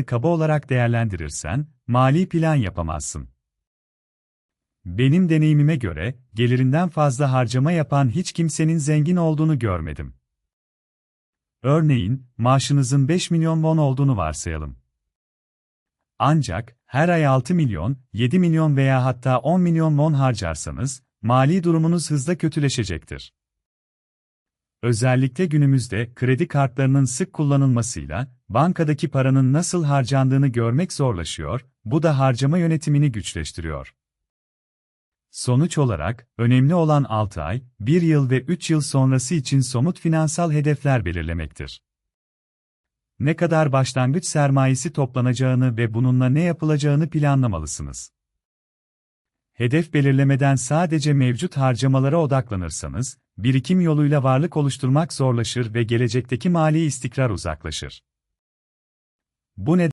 kaba olarak değerlendirirsen, mali plan yapamazsın. Benim deneyimime göre, gelirinden fazla harcama yapan hiç kimsenin zengin olduğunu görmedim. Örneğin, maaşınızın 5 milyon won olduğunu varsayalım. Ancak, her ay 6 milyon, 7 milyon veya hatta 10 milyon won harcarsanız, mali durumunuz hızla kötüleşecektir. Özellikle günümüzde kredi kartlarının sık kullanılmasıyla, bankadaki paranın nasıl harcandığını görmek zorlaşıyor, bu da harcama yönetimini güçleştiriyor. Sonuç olarak, önemli olan 6 ay, 1 yıl ve 3 yıl sonrası için somut finansal hedefler belirlemektir. Ne kadar başlangıç sermayesi toplanacağını ve bununla ne yapılacağını planlamalısınız. Hedef belirlemeden sadece mevcut harcamalara odaklanırsanız, birikim yoluyla varlık oluşturmak zorlaşır ve gelecekteki mali istikrar uzaklaşır. Bu nedenle